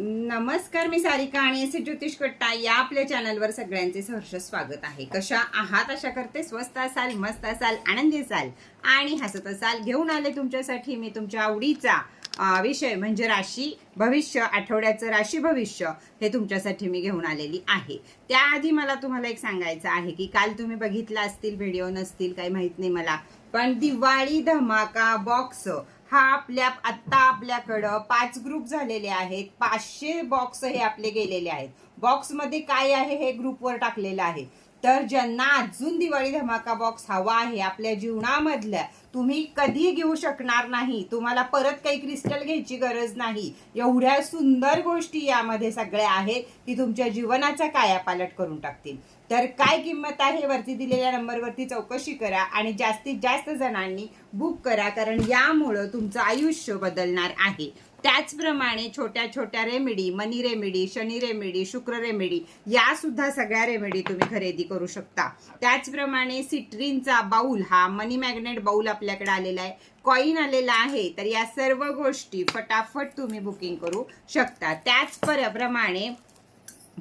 नमस्कार मी सारिका आणि एस ज्योतिष कट्टा या आपल्या चॅनलवर सगळ्यांचे सहर्ष स्वागत आहे. कशा आहात? अशा करते. स्वस्त असाल मस्त असाल आनंदी असाल आणि हसत असाल घेऊन आले तुमच्यासाठी मी तुमच्या आवडीचा विषय म्हणजे राशी भविष्य आठवड्याचं राशी भविष्य हे तुमच्यासाठी मी घेऊन आलेली आहे. त्याआधी मला तुम्हाला एक सांगायचं आहे की काल तुम्ही बघितला असतील व्हिडिओ नसतील काही माहीत नाही मला पण दिवाळी धमाका बॉक्स हा आपल्या आत्ता आपल्याकडं पाच ग्रुप झालेले आहेत. पाचशे बॉक्स हे आपले गेलेले आहेत. बॉक्समध्ये काय आहे हे ग्रुपवर टाकलेलं आहे. तर ज्यांना अजून दिवाळी धमाका बॉक्स हवा आहे आपल्या जीवनामधल्या तुम्ही कधी घेऊ शकणार नाही. तुम्हाला परत काही क्रिस्टल घ्यायची गरज नाही. एवढ्या सुंदर गोष्टी यामध्ये सगळ्या आहेत की तुमच्या जीवनाचा कायापालट करून टाकतील. तर काय किंमत आहे वरती दिलेल्या नंबरवरती चौकशी करा आणि जास्तीत जास्त जणांनी बुक करा कारण यामुळं तुमचं आयुष्य बदलणार आहे. त्याचप्रमाणे छोट्या छोट्या remedy money remedy Shani remedy शुक्र रेमेडी या सुद्धा सगळ्या रेमेडी तुम्ही खरेदी करू शकता. त्याचप्रमाणे सिट्रीनचा बाऊल हा मनी मॅग्नेट बाऊल आपल्याकडे आलेला आहे. कॉईन आलेला आहे तर या सर्व गोष्टी फटाफट तुम्ही बुकिंग करू शकता. त्याच पर- प्रमाणे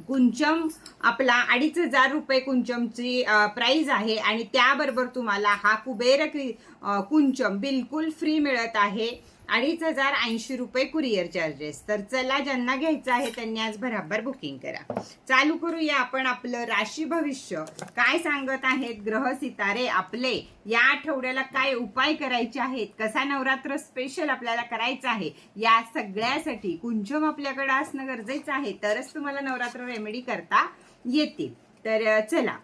कुंचम आपला अडीच हजार रुपये कुंचमची प्राईज आहे. आणि त्याबरोबर तुम्हाला हा कुबेर कुंचम बिलकुल फ्री मिळत आहे. अडीच हजार ऐंशी रुपये कुरिअर चार्जेस तर चला ज्यांना घ्यायचं आहे त्यांनी आज भराभर बुकिंग करा. चालू करूया आपण आपलं राशी भविष्य. काय सांगत आहेत ग्रह सितारे आपले? या आठवड्याला काय उपाय करायचे आहेत? कसा नवरात्र स्पेशल आपल्याला करायचा आहे? या सगळ्यासाठी कुंचम आपल्याकडे असणं गरजेचं आहे. तरच तुम्हाला नवरात्र रेमेडी करता येतील. तर चला.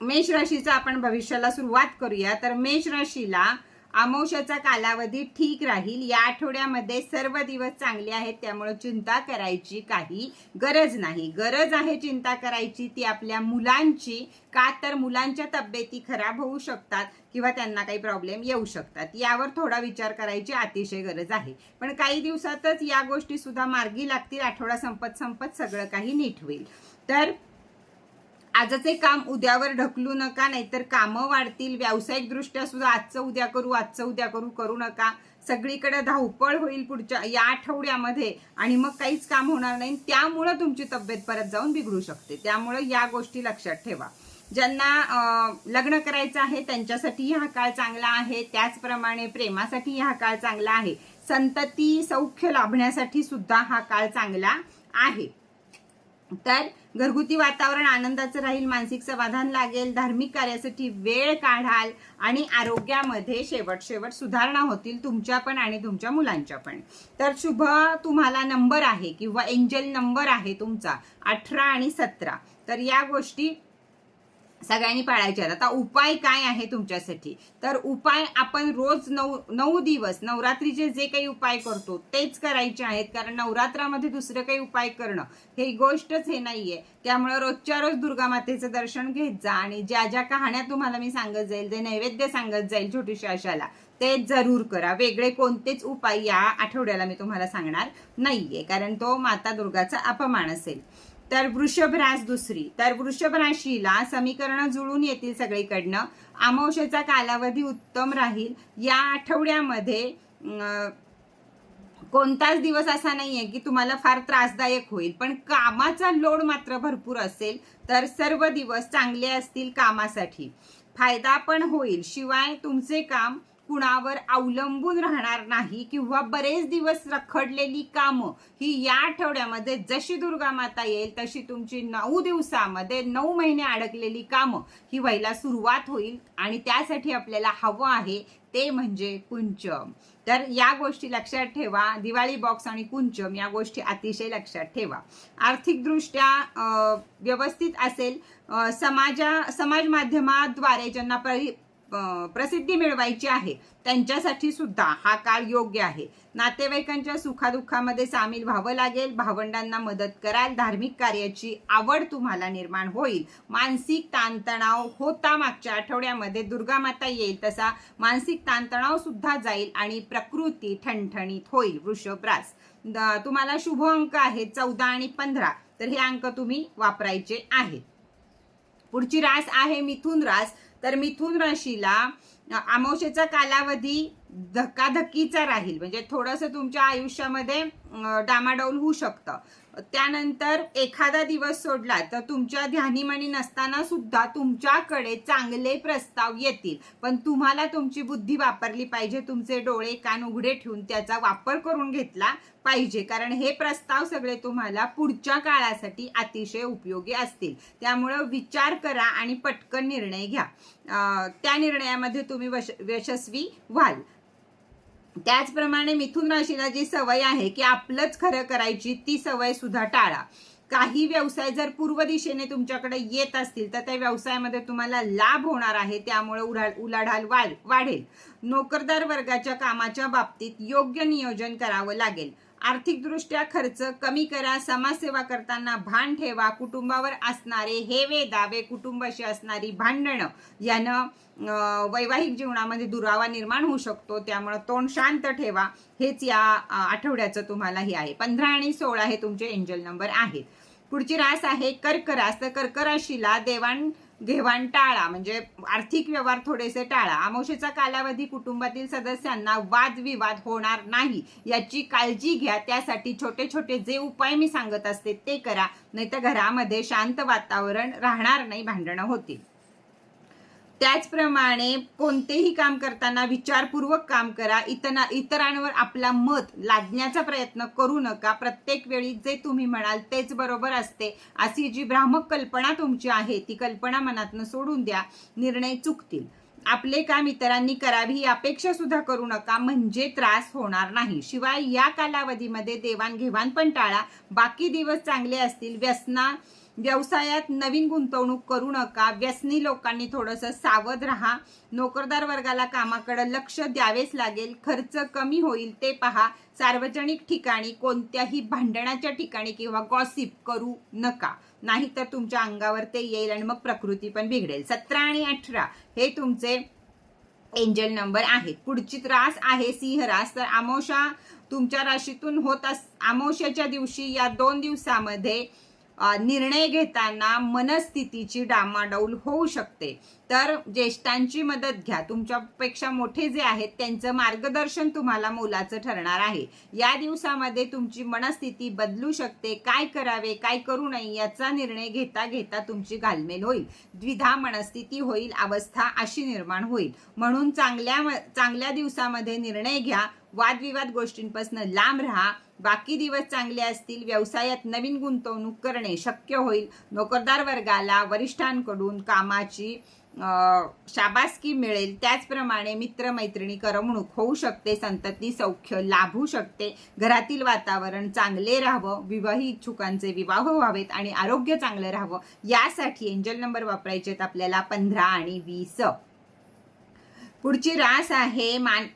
मेष राशीचा आपण भविष्याला सुरुवात करूया. तर मेष राशीला अमावस्याचा कालावधी ठीक राहील. या आठवड्यामध्ये सर्व दिवस चांगले आहेत त्यामुळे चिंता करायची काही गरज नाही. गरज आहे चिंता करायची ती आपल्या मुलांची. का तर मुलांच्या तब्येती खराब होऊ शकतात किंवा त्यांना काही प्रॉब्लेम येऊ शकतात. यावर थोडा विचार करायची अतिशय गरज आहे. पण काही दिवसातच या गोष्टी सुद्धा मार्गी लागतील. आठवडा संपत संपत सगळं काही नीट होईल. तर आजचे काम उद्यावर ढकलू नका नाहीतर कामं वाढतील. व्यावसायिक दृष्ट्या सुद्धा आजचं उद्या करू आजचं उद्या करू करू नका. सगळीकडे धावपळ होईल पुढच्या या आठवड्यामध्ये आणि मग काहीच काम होणार नाही. त्यामुळं तुमची तब्येत परत जाऊन बिघडू शकते. त्यामुळं या गोष्टी लक्षात ठेवा. ज्यांना लग्न करायचं आहे त्यांच्यासाठी हा काळ चांगला आहे. त्याचप्रमाणे प्रेमासाठी हा काळ चांगला आहे. संतती सौख्य लाभण्यासाठी सुद्धा हा काळ चांगला आहे. तर घरगुती वातावरण आनंदाचं राहील मानसिक समाधान लागेल धार्मिक कार्यासाठी वेळ काढाल आणि आरोग्यामध्ये शेवट शेवट सुधारणा होतील तुमच्या पण आणि तुमच्या मुलांच्या पण. तर शुभ तुम्हाला नंबर आहे किंवा एंजल नंबर आहे तुमचा अठरा आणि सतरा. तर या गोष्टी सगळ्यांनी पाळायचे. आहेत आता उपाय काय आहे तुमच्यासाठी? तर उपाय आपण रोज नऊ नऊ दिवस नवरात्रीचे जे काही उपाय करतो तेच करायचे आहेत. कारण नवरात्रामध्ये दुसरं काही उपाय करणं हे गोष्टच हे नाहीये. त्यामुळे रोजच्या रोज दुर्गा मातेचं दर्शन घेत जा आणि ज्या ज्या कहाण्या तुम्हाला मी सांगत जाईल जे नैवेद्य सांगत जाईल छोटीशा अशाला ते जरूर करा. वेगळे कोणतेच उपाय या आठवड्याला मी तुम्हाला सांगणार नाहीये. कारण तो माता दुर्गाचा अपमान असेल. तर वृषभ रास दुसरी. तर वृषभ राशीला समीकरण जुळून येतील सगळीकडनं. अमावशेचा कालावधी उत्तम राहील. या आठवड्यामध्ये कोणताच दिवस असा नाहीये की तुम्हाला फार त्रासदायक होईल. पण कामाचा लोड मात्र भरपूर असेल तर सर्व दिवस चांगले असतील कामासाठी. फायदा पण होईल. शिवाय तुमचे काम कुणावर अवलंबून राहणार नाही किंवा बरेच दिवस रखडलेली कामं ही या आठवड्यामध्ये जशी दुर्गा माता येईल तशी तुमची नऊ दिवसामध्ये नऊ महिने अडकलेली कामं ही व्हायला सुरुवात होईल आणि त्यासाठी आपल्याला हवं आहे ते म्हणजे कुंचम. तर या गोष्टी लक्षात ठेवा. दिवाळी बॉक्स आणि कुंचम या गोष्टी अतिशय लक्षात ठेवा. आर्थिकदृष्ट्या व्यवस्थित असेल. समाजा समाज माध्यमाद्वारे ज्यांना परि प्रसिद्धी मिळवायची आहे. त्यांच्यासाठी सुद्धा हा काळ योग्य आहे. नातेवाईकांच्या सुखादुःखामध्ये सामील व्हावं लागेल. भावंडांना मदत कराल. धार्मिक कार्याची आवड तुम्हाला निर्माण होईल. मानसिक ताणतणाव होता मागच्या आठवड्यामध्ये. दुर्गा माता येईल तसा मानसिक ताणतणाव सुद्धा जाईल आणि प्रकृती ठणठणीत होईल. वृषभ रास. तुम्हाला शुभ अंक आहेत चौदा आणि पंधरा. तर हे अंक तुम्ही वापरायचे आहेत. पुढची रास आहे मिथुन रास. तर मिथुन राशीला अमावशेचा कालावधी धकाधकीचा राहील. म्हणजे थोडंसं तुमच्या आयुष्यामध्ये अं, डामाडौल होऊ शकतं. त्यानंतर एखादा दिवस सोडला तर तुमच्या ध्यानीमणी नसताना सुद्धा तुमच्याकडे चांगले प्रस्ताव येतील. पण तुम्हाला तुमची बुद्धी वापरली पाहिजे तुमचे डोळे कान उघडे ठेवून त्याचा वापर करून घेतला पाहिजे. कारण हे प्रस्ताव सगळे तुम्हाला पुढच्या काळासाठी अतिशय उपयोगी असतील. त्यामुळं विचार करा आणि पटकन निर्णय घ्या. त्या निर्णयामध्ये तुम्ही वश यशस्वी व्हाल. त्याचप्रमाणे मिथुन राशीला जी सवय आहे की आपलंच खरं करायची ती सवय सुद्धा टाळा. काही व्यवसाय जर पूर्व दिशेने तुमच्याकडे येत असतील तर त्या व्यवसायामध्ये तुम्हाला लाभ होणार आहे त्यामुळे उडा- उलाढाल वाढ वाढेल. नोकरदार वर्गाच्या कामाच्या बाबतीत योग्य नियोजन करावं लागेल. आर्थिकदृष्ट्या खर्च कमी करा समाजसेवा करताना भान ठेवा कुटुंबावर असणारे हेवे दावे कुटुंबाशी असणारी भांडणं यानं वैवाहिक जीवनामध्ये दुरावा निर्माण होऊ शकतो. त्यामुळं तोंड शांत ठेवा. हेच या आठवड्याचं तुम्हाला हे आहे. पंधरा आणि सोळा हे तुमचे एंजल नंबर आहेत. पुढची रास आहे कर्क रास तर कर्क राशीला देवाण घेवाण टाळा म्हणजे आर्थिक व्यवहार थोडेसे टाळा. अमावशेचा कालावधी कुटुंबातील सदस्यांना वादविवाद होणार नाही याची काळजी घ्या. त्यासाठी छोटे छोटे जे उपाय मी सांगत असते ते करा. नाहीतर घरामध्ये शांत वातावरण राहणार नाही भांडणं होतील. त्याचप्रमाणे कोणतेही काम करताना विचारपूर्वक काम करा. इतना इतरांवर आपला मत लादण्याचा प्रयत्न करू नका. प्रत्येक वेळी जे तुम्ही म्हणाल तेच बरोबर असते. अशी जी भ्रामक कल्पना तुमची आहे ती कल्पना मनातनं सोडून द्या. निर्णय चुकतील. आपले काम इतरांनी करावी ही अपेक्षा सुद्धा करू नका. म्हणजे त्रास होणार नाही. शिवाय या कालावधीमध्ये देवाणघेवाण पण टाळा. बाकी दिवस चांगले असतील व्यसना व्यवसायात नवीन गुंतवणूक करू नका. व्यसनी लोकांनी थोडंसं सावध राहा. नोकरदार वर्गाला कामाकडे लक्ष द्यावेच लागेल. खर्च कमी होईल ते पहा. सार्वजनिक ठिकाणी कोणत्याही भांडणाच्या ठिकाणी किंवा गॉसिप करू नका. नाहीतर तुमच्या अंगावर ते येईल आणि मग प्रकृती पण बिघडेल. सतरा आणि अठरा हे तुमचे एंजल नंबर आहेत. पुढची रास आहे सिंह रास. तर आमोशा तुमच्या राशीतून होत अस अमावश्याच्या दिवशी या दोन दिवसामध्ये निर्णय घेताना मनस्थितीची डामाडौल होऊ शकते. तर ज्येष्ठांची मदत घ्या. तुमच्यापेक्षा मोठे जे आहेत त्यांचं मार्गदर्शन तुम्हाला मोलाचं ठरणार आहे. या दिवसामध्ये तुमची मनस्थिती बदलू शकते. काय करावे काय करू नये याचा निर्णय घेता घेता तुमची घालमेल होईल. द्विधा मनस्थिती होईल अवस्था अशी निर्माण होईल. म्हणून चांगल्या चांगल्या दिवसामध्ये निर्णय घ्या. वादविवाद गोष्टींपासून लांब राहा. बाकी दिवस चांगले असतील व्यवसायात नवीन गुंतवणूक करणे शक्य होईल. नोकरदार वर्गाला वरिष्ठांकडून कामाची शाबासकी मिळेल. त्याचप्रमाणे मित्रमैत्रिणी करमणूक होऊ शकते संतती सौख्य लाभू शकते. घरातील वातावरण चांगले राहावं विवाही इच्छुकांचे विवाह व्हावेत आणि आरोग्य चांगलं राहावं. यासाठी एंजल नंबर वापरायचे आहेत आपल्याला पंधरा आणि वीस. पुढची रास आहे मान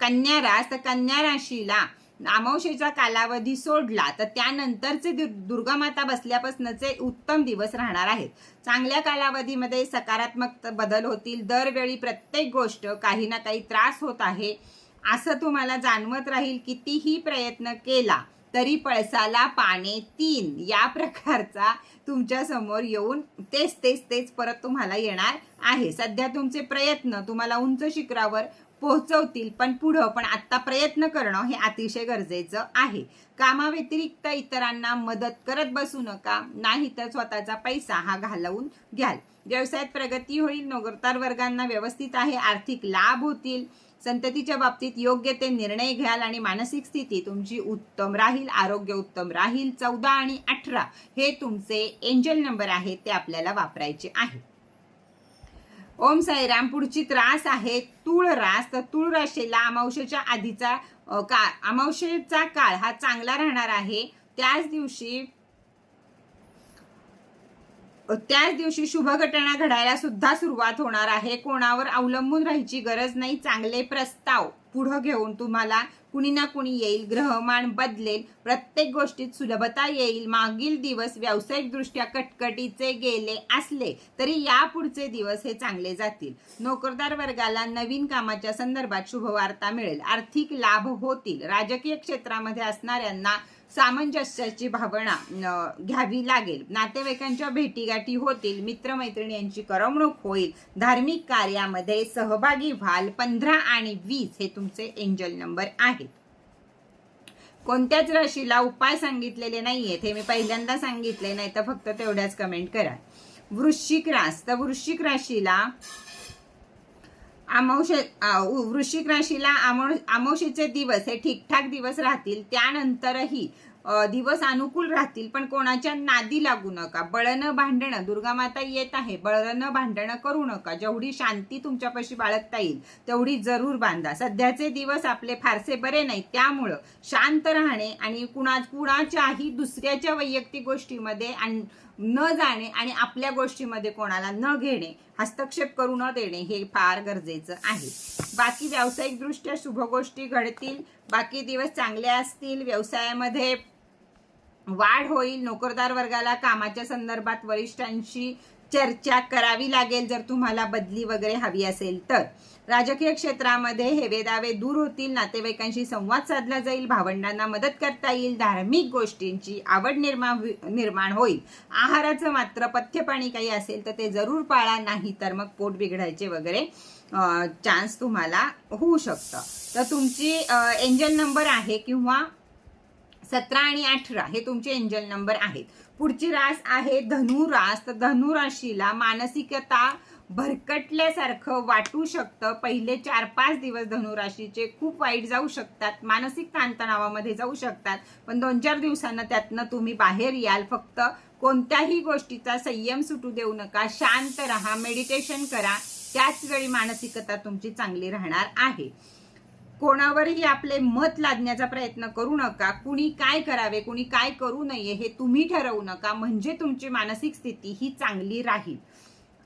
कन्या रास. तर कन्या राशीला अमावशेचा कालावधी सोडला तर त्यानंतरचे दु- दुर्गामाता बसल्यापासूनचे उत्तम दिवस राहणार आहेत. चांगल्या कालावधीमध्ये सकारात्मक बदल होतील. दरवेळी प्रत्येक गोष्ट काही ना काही त्रास होत आहे असं तुम्हाला जाणवत राहील कितीही प्रयत्न केला. तरी पळसाला पाने तीन. या प्रकारचा तुमच्यासमोर येऊन तेच तेच तेच परत तुम्हाला येणार आहे. सध्या तुमचे प्रयत्न तुम्हाला उंच शिखरावर पोहोचवतील पण पुढं पण आता प्रयत्न करणं हे अतिशय गरजेचं आहे. कामाव्यतिरिक्त इतरांना मदत करत बसू नका. नाही तर स्वतःचा पैसा हा घालवून घ्याल. व्यवसायात प्रगती होईल नोकरदार वर्गांना व्यवस्थित आहे आर्थिक लाभ होतील. संततीच्या बाबतीत योग्य ते निर्णय घ्याल आणि मानसिक स्थिती तुमची उत्तम राहील आरोग्य उत्तम राहील. चौदा आणि अठरा हे तुमचे एंजल नंबर आहेत ते आपल्याला वापरायचे आहे. ओम साईराम पुढची त्रास आहे तुळ रास. तर तुळ राशीला अमावशेच्या आधीचा का काळ अमावशेचा काळ हा चांगला राहणार आहे. त्याच दिवशी त्याच दिवशी शुभ घटना घडायला सुद्धा सुरुवात होणार आहे. कोणावर अवलंबून राहायची गरज नाही. चांगले प्रस्ताव पुढं घेऊन तुम्हाला कुणी ना कुणी येईल ग्रहमान बदलेल. प्रत्येक गोष्टीत सुलभता येईल. मागील दिवस व्यावसायिकदृष्ट्या कटकटीचे गेले असले तरी या पुढचे दिवस हे चांगले जातील. नोकरदार वर्गाला नवीन कामाच्या संदर्भात शुभवार्ता मिळेल. आर्थिक लाभ होतील. राजकीय क्षेत्रामध्ये असणाऱ्यांना सामंजस्याची भावना घ्यावी लागेल. नातेवाईकांच्या भेटीगाठी होतील मित्रमैत्रिणी यांची करमणूक होईल. धार्मिक कार्यामध्ये सहभागी व्हाल पंधरा आणि वीस हे तुमचे एंजल नंबर आहेत. कोणत्याच राशीला उपाय सांगितलेले नाहीयेत हे मी पहिल्यांदा सांगितले नाही तर फक्त तेवढ्याच कमेंट करा. वृश्चिक रास. तर वृश्चिक राशीला अमावश वृश्चिक राशीला अमाव अमावशेचे दिवस हे ठीकठाक दिवस राहतील. त्यानंतरही दिवस अनुकूल राहतील पण कोणाच्या नादी लागू नका. बळणं भांडणं दुर्गामाता येत आहे. बळणं भांडणं करू नका. जेवढी शांती तुमच्यापाशी बाळगता येईल तेवढी जरूर बांधा. सध्याचे दिवस आपले फारसे बरे नाही त्यामुळं शांत राहणे आणि कुणा कुणाच्याही दुसऱ्याच्या वैयक्तिक गोष्टीमध्ये आणि न जाणे आणि आपल्या गोष्टीमध्ये कोणाला न घेणे हस्तक्षेप करू न देणे हे फार गरजेचं आहे. बाकी व्यावसायिकदृष्ट्या शुभ गोष्टी घडतील बाकी दिवस चांगले असतील व्यवसायामध्ये वाढ होईल नोकरदार वर्गाला कामाच्या संदर्भात वरिष्ठांशी चर्चा करावी लागेल जर तुम्हाला बदली वगैरे हवी असेल तर. राजकीय क्षेत्रामध्ये हेवेदावे दूर होतील नातेवाईकांशी संवाद साधला जाईल भावंडांना मदत करता येईल धार्मिक गोष्टींची आवड निर्माण निर्माण होईल. आहाराचं मात्र पथ्यपाणी काही असेल तर ते जरूर पाळा नाही तर मग पोट बिघडायचे वगैरे चान्स तुम्हाला होऊ शकतं. तर तुमची एंजल नंबर आहे किंवा सतरा आणि अठरा हे तुमचे एंजल नंबर आहेत. पुढची रास आहे धनु रास तर धनु राशीला मानसिकता भरकटल्यासारखं वाटू शकतं. पहिले चार पाच दिवस धनुराशीचे खूप वाईट जाऊ शकतात. मानसिक ताणतणावामध्ये जाऊ शकतात. पण दोन चार दिवसांना त्यातनं तुम्ही बाहेर याल. फक्त कोणत्याही गोष्टीचा संयम सुटू देऊ नका. शांत राहा मेडिटेशन करा. त्याच वेळी मानसिकता तुमची चांगली राहणार आहे. कोणावरही आपले मत लादण्याचा प्रयत्न करू नका. कुणी काय करावे कुणी काय करू नये हे तुम्ही ठरवू नका. म्हणजे तुमची मानसिक स्थिती ही चांगली राहील.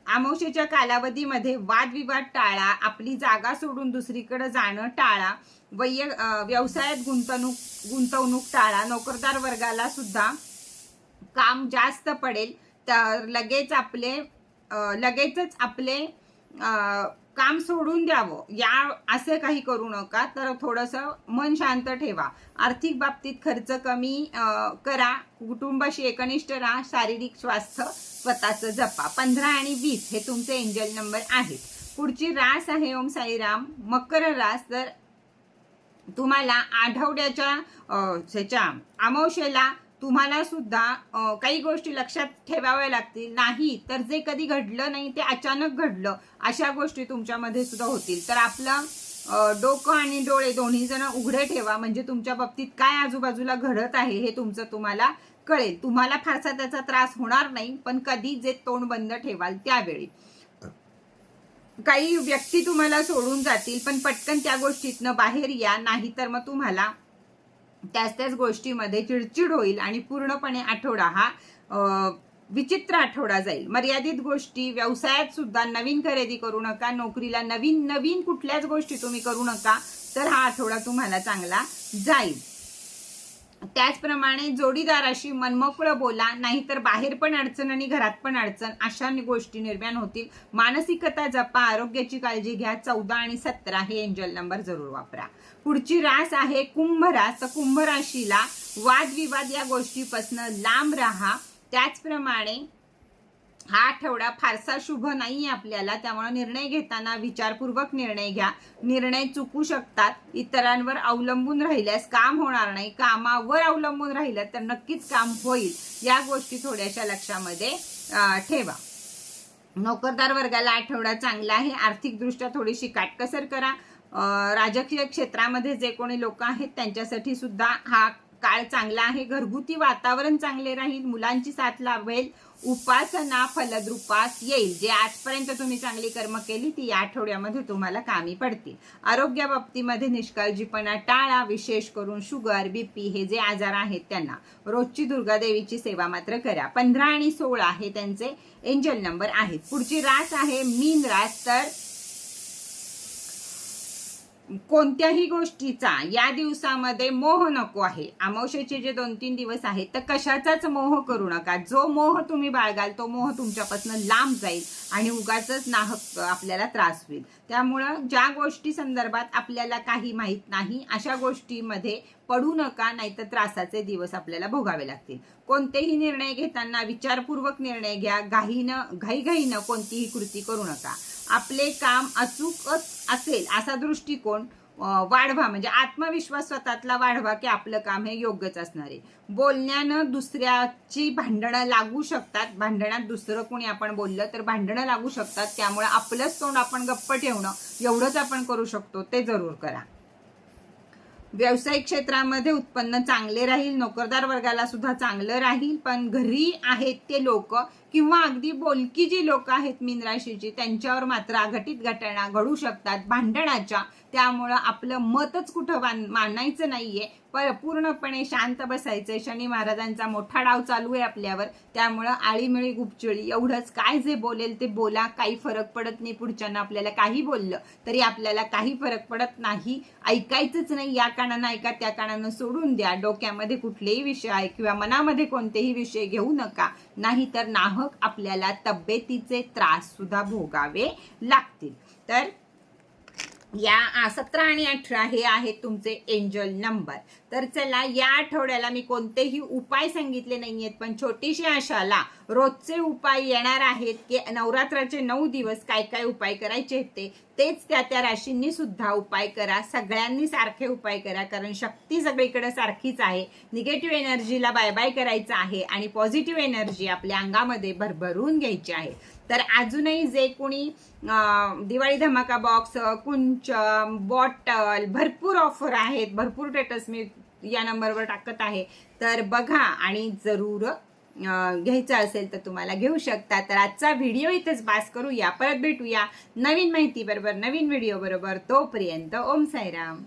अमावशेच्या कालावधीमध्ये वादविवाद टाळा आपली जागा सोडून दुसरीकडे जाणं टाळा वैय व्यवसायात गुंतवणूक गुंतवणूक टाळा नोकरदार वर्गाला सुद्धा काम जास्त पडेल तर लगेच आपले लगेचच आपले काम सोडून द्यावं. या असे काही करू नका. तर थोडंसं मन शांत ठेवा. आर्थिक बाबतीत खर्च कमी करा. कुटुंबाशी एकनिष्ठ राहा. शारीरिक स्वास्थ्य स्वतःचं जपा. पंधरा आणि वीस हे तुमचे एंजल नंबर आहेत. पुढची रास आहे ओम साईराम. मकर रास तर तुम्हाला आठवड्याच्या ह्याच्या अमावशेला तुम्हाला सुद्धा काही गोष्टी लक्षात ठेवाव्या लागतील. नाही तर जे कधी घडलं नाही ते अचानक घडलं अशा गोष्टी तुमच्यामध्ये सुद्धा होतील. तर आपलं डोकं आणि डोळे दोन्ही जण उघडे ठेवा. म्हणजे तुमच्या बाबतीत काय आजूबाजूला घडत आहे हे तुमचं तुम्हाला कळेल. तुम्हाला फारसा त्याचा त्रास होणार नाही पण कधी जे तोंड बंद ठेवाल त्यावेळी. काही व्यक्ती तुम्हाला सोडून जातील पण पटकन त्या गोष्टीतनं बाहेर या. नाही तर मग तुम्हाला त्याच त्याच गोष्टीमध्ये चिडचिड होईल आणि पूर्णपणे आठवडा हा विचित्र आठवडा जाईल. मर्यादित गोष्टी व्यवसायात सुद्धा नवीन खरेदी करू नका नोकरीला नवीन नवीन कुठल्याच गोष्टी तुम्ही करू नका तर हा आठवडा तुम्हाला चांगला जाईल. त्याचप्रमाणे जोडीदाराशी मनमोकळं बोला नाहीतर बाहेर पण अडचण आणि घरात पण अडचण अशा गोष्टी निर्माण होतील. मानसिकता जपा आरोग्याची काळजी घ्या. चौदा आणि सतरा हे एंजल नंबर जरूर वापरा. पुढची रास आहे कुंभ रास. तर कुंभ राशीला वादविवाद या गोष्टीपासून लांब राहा. त्याचप्रमाणे हा आठवडा फारसा शुभ नाही आपल्याला. त्यामुळे निर्णय घेताना विचारपूर्वक निर्णय घ्या. निर्णय चुकू शकतात. इतरांवर अवलंबून राहिल्यास काम होणार नाही. कामावर अवलंबून राहिलं तर नक्कीच काम होईल. या गोष्टी थोड्याशा लक्षामध्ये ठेवा. नोकरदार वर्गाला आठवडा चांगला आहे. आर्थिकदृष्ट्या थोडीशी काटकसर करा. अं, राजकीय क्षेत्रामध्ये जे कोणी लोक आहेत त्यांच्यासाठी सुद्धा हा काळ चांगला आहे. घरगुती वातावरण चांगले राहील. मुलांची साथ लाभेल. उपासना फलद्रुपास येईल. जे आजपर्यंत तुम्ही चांगली कर्म केली ती या आठवड्यामध्ये तुम्हाला कामी पडतील. आरोग्या बाबतीमध्ये निष्काळजीपणा टाळा विशेष करून शुगर बीपी हे जे आजार आहेत त्यांना. रोजची दुर्गा देवीची सेवा मात्र करा. पंधरा आणि सोळा हे त्यांचे एंजल नंबर आहेत. पुढची रास आहे मीन रास. तर कोणत्याही गोष्टीचा या दिवसामध्ये मोह नको आहे. अमावशेचे जे दोन तीन दिवस आहेत तर कशाचाच मोह करू नका. जो मोह तुम्ही बाळगाल तो मोह तुमच्यापासून लांब जाईल आणि उगाच नाहक आपल्याला त्रास होईल. त्यामुळं ज्या गोष्टी संदर्भात आपल्याला काही माहीत नाही अशा गोष्टीमध्ये पडू नका नाहीतर त्रासाचे दिवस आपल्याला भोगावे लागतील. कोणतेही निर्णय घेताना विचारपूर्वक निर्णय घ्या. घाईनं घाईघाईनं कोणतीही कृती करू नका. आपले काम अचूकच असेल असा दृष्टिकोन वाढवा. म्हणजे आत्मविश्वास स्वतःतला वाढवा की आपलं काम हे योग्यच असणार आहे. बोलण्यानं दुसऱ्याची भांडणं लागू शकतात. भांडणात दुसरं कोणी आपण बोललं तर भांडणं लागू शकतात. त्यामुळे आपलंच तोंड आपण गप्प ठेवणं एवढंच आपण करू शकतो ते जरूर करा. व्यावसायिक क्षेत्रामध्ये उत्पन्न चांगले राहील नोकरदार वर्गाला सुद्धा चांगलं राहील पण घरी आहेत ते लोक किंवा अगदी बोलकी जी लोक आहेत मीन राशीची त्यांच्यावर मात्र अघटित घटना घडू शकतात भांडणाच्या. त्यामुळं आपलं मतच कुठं मान- मांडायचं नाहीये. पर पूर्णपणे शांत बसायचंय. शनी महाराजांचा मोठा डाव चालू आहे आपल्यावर. त्यामुळं आळीमिळी गुपचुळी एवढंच. काय जे बोलेल ते बोला. काही फरक पडत नाही पुढच्यांना आपल्याला काही बोललं तरी आपल्याला काही फरक पडत नाही. ऐकायचंच नाही या कानानं ऐका त्या कानानं सोडून द्या. डोक्यामध्ये कुठलेही विषय आहे किंवा मनामध्ये कोणतेही विषय घेऊ नका. नाही तर नाहक आपल्याला तब्येतीचे त्रास सुद्धा भोगावे लागतील. तर या सतरा आणि अठरा हे आहेत तुमचे एंजल नंबर तर चला या आठवड्याला मी कोणतेही उपाय सांगितले नाही आहेत पण छोटीशी आशाला रोजचे उपाय येणार आहेत की नवरात्राचे नऊ दिवस काय काय उपाय करायचे आहेत ते तेच त्या त्या राशींनी सुद्धा उपाय करा. सगळ्यांनी सारखे उपाय करा कारण शक्ती सगळीकडे सारखीच आहे. निगेटिव्ह एनर्जीला बाय बाय करायचं आहे आणि पॉझिटिव्ह एनर्जी आपल्या अंगामध्ये भरभरून घ्यायची आहे. तर अजूनही जे कोणी दिवाळी धमाका बॉक्स कुंच बॉटल भरपूर ऑफर आहेत भरपूर टेटस मी या नंबरवर टाकत आहे. तर बघा आणि जरूर घ्यायचं असेल तर तुम्हाला घेऊ शकता. तर आजचा व्हिडिओ इथेच पास करूया. परत भेटूया नवीन माहिती बरोबर नवीन व्हिडिओ बरोबर. तोपर्यंत ओम साईराम.